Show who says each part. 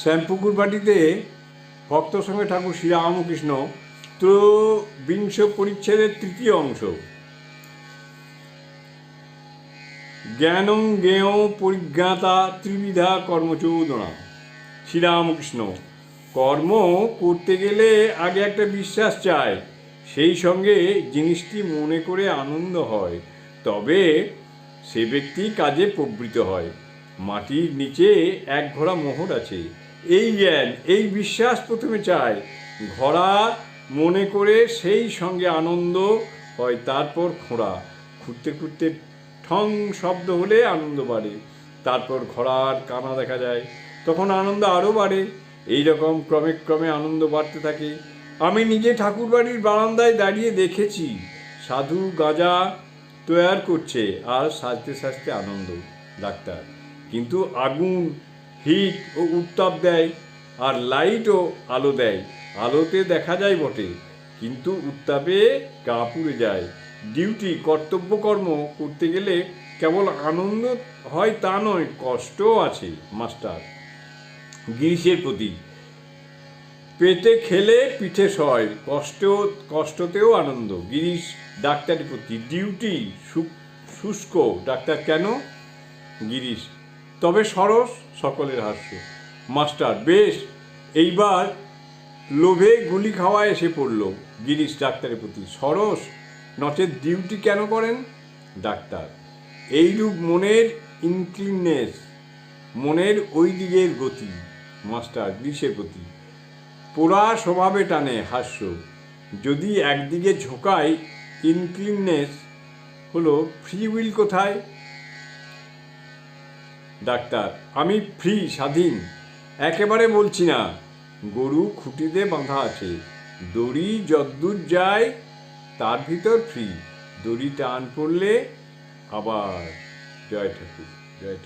Speaker 1: শ্যামপুকুর বাটিতে ভক্ত সঙ্গে ঠাকুর শ্রীরামকৃষ্ণ ত্রয়োবিংশ পরিচ্ছেদের তৃতীয় অংশ। জ্ঞানং জ্ঞেয় পরিজ্ঞাতা ত্রিবিধা কর্মচৌদনা। শ্রীরামকৃষ্ণ কর্ম করতে গেলে আগে একটা বিশ্বাস চায় সেই সঙ্গে জিনিসটি মনে করে আনন্দ হয়, তবে সে ব্যক্তি কাজে প্রবৃত হয়। মাটির নিচে এক ঘোড়া মোহর আছে। এই জ্ঞান, এই বিশ্বাস প্রথমে চায় ঘোড়া মনে করে সেই সঙ্গে আনন্দ হয়, তারপর খোঁড়া খুঁড়তে খুঁড়তে ঠং শব্দ হলে আনন্দ বাড়ে, তারপর ঘোড়ার কানা দেখা যায়। তখন আনন্দ আরও বাড়ে। এই রকম ক্রমে ক্রমে আনন্দ বাড়তে থাকে। আমি নিজে ঠাকুরবাড়ির বারান্দায় দাঁড়িয়ে দেখেছি, সাধু গাঁজা তৈয়ার করছে আর সাজতে সাজতে আনন্দ, ডাক্তার। কিন্তু আগুন হিট ও উত্তাপ দেয় আর লাইটও আলো দেয়। আলোতে দেখা যায় বটে, কিন্তু উত্তাপে গা পুড়ে যায়। ডিউটি কর্তব্যকর্ম করতে গেলে কেবল আনন্দ হয় তা নয়, কষ্টও আছে, মাস্টার। গিরিশের প্রতি। পেটে খেলে পিঠে সয়, কষ্ট, কষ্টতেও আনন্দ। গিরিশ ডাক্তারের প্রতি। ডিউটি শুষ্ক ডাক্তার কেন? গিরিশ তবে সরস সকলের হাস্য। মাস্টার, বেশ, এইবার লোভে গুলি খাওয়া এসে পড়ল। গিরিশ ডাক্তারের প্রতি, সরস, নচেত ডিউটি কেন করেন? ডাক্তার, এইরূপ মনের ইনক্লিনেস মনের ওই দিকের গতি। মাস্টার গ্রীষের প্রতি, পোড়া স্বভাবে টানে হাস্য। যদি একদিকে ঝোঁকায় ইনক্লিনেস হলো ফ্রি উইল কোথায়? ডাক্তার, আমি ফ্রি, স্বাধীন। একেবারে বলছি না। গরু খুঁটিতে বাঁধা আছে। দড়ি যদ্দূর যায়, তার ভিতর ফ্রি দড়ি টান পড়লে আবার। জয় ঠাকুর জয় ঠাকুর।